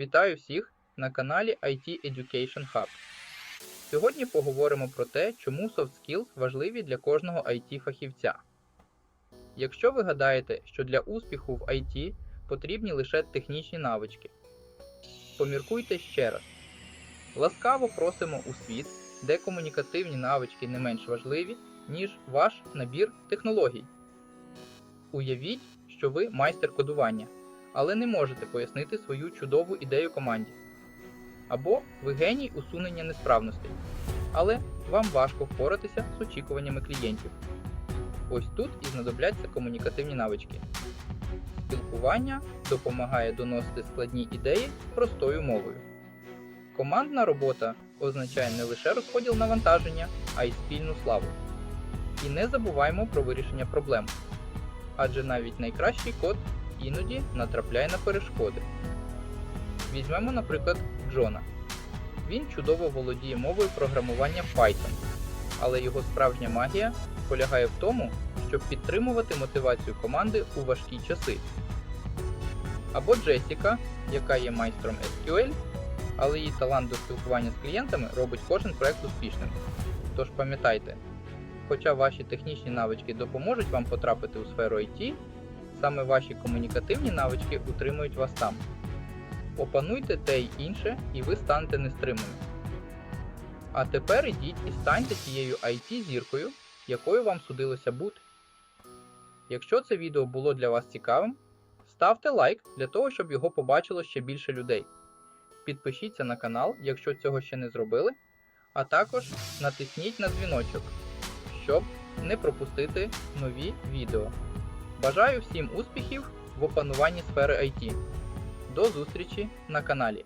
Вітаю всіх на каналі IT Education Hub. Сьогодні поговоримо про те, чому soft skills важливі для кожного IT-фахівця. Якщо ви гадаєте, що для успіху в IT потрібні лише технічні навички, поміркуйте ще раз. Ласкаво просимо у світ, де комунікативні навички не менш важливі, ніж ваш набір технологій. Уявіть, що ви майстер кодування, але не можете пояснити свою чудову ідею команді. Або ви геній усунення несправностей, але вам важко впоратися з очікуваннями клієнтів. Ось тут і знадобляться комунікативні навички. Спілкування допомагає доносити складні ідеї простою мовою. Командна робота означає не лише розподіл навантаження, а й спільну славу. І не забуваймо про вирішення проблем. Адже навіть найкращий код іноді натрапляє на перешкоди. Візьмемо, наприклад, Джона. Він чудово володіє мовою програмування Python, але його справжня магія полягає в тому, щоб підтримувати мотивацію команди у важкі часи. Або Джесіка, яка є майстром SQL, але її талант до спілкування з клієнтами робить кожен проект успішним. Тож пам'ятайте, хоча ваші технічні навички допоможуть вам потрапити у сферу IT, саме ваші комунікативні навички утримують вас там. Опануйте те й інше, і ви станете нестримними. А тепер ідіть і станьте тією IT-зіркою, якою вам судилося бути. Якщо це відео було для вас цікавим, ставте лайк для того, щоб його побачило ще більше людей. Підпишіться на канал, якщо цього ще не зробили, а також натисніть на дзвіночок, щоб не пропустити нові відео. Бажаю всім успіхів в опануванні сфери IT. До зустрічі на каналі.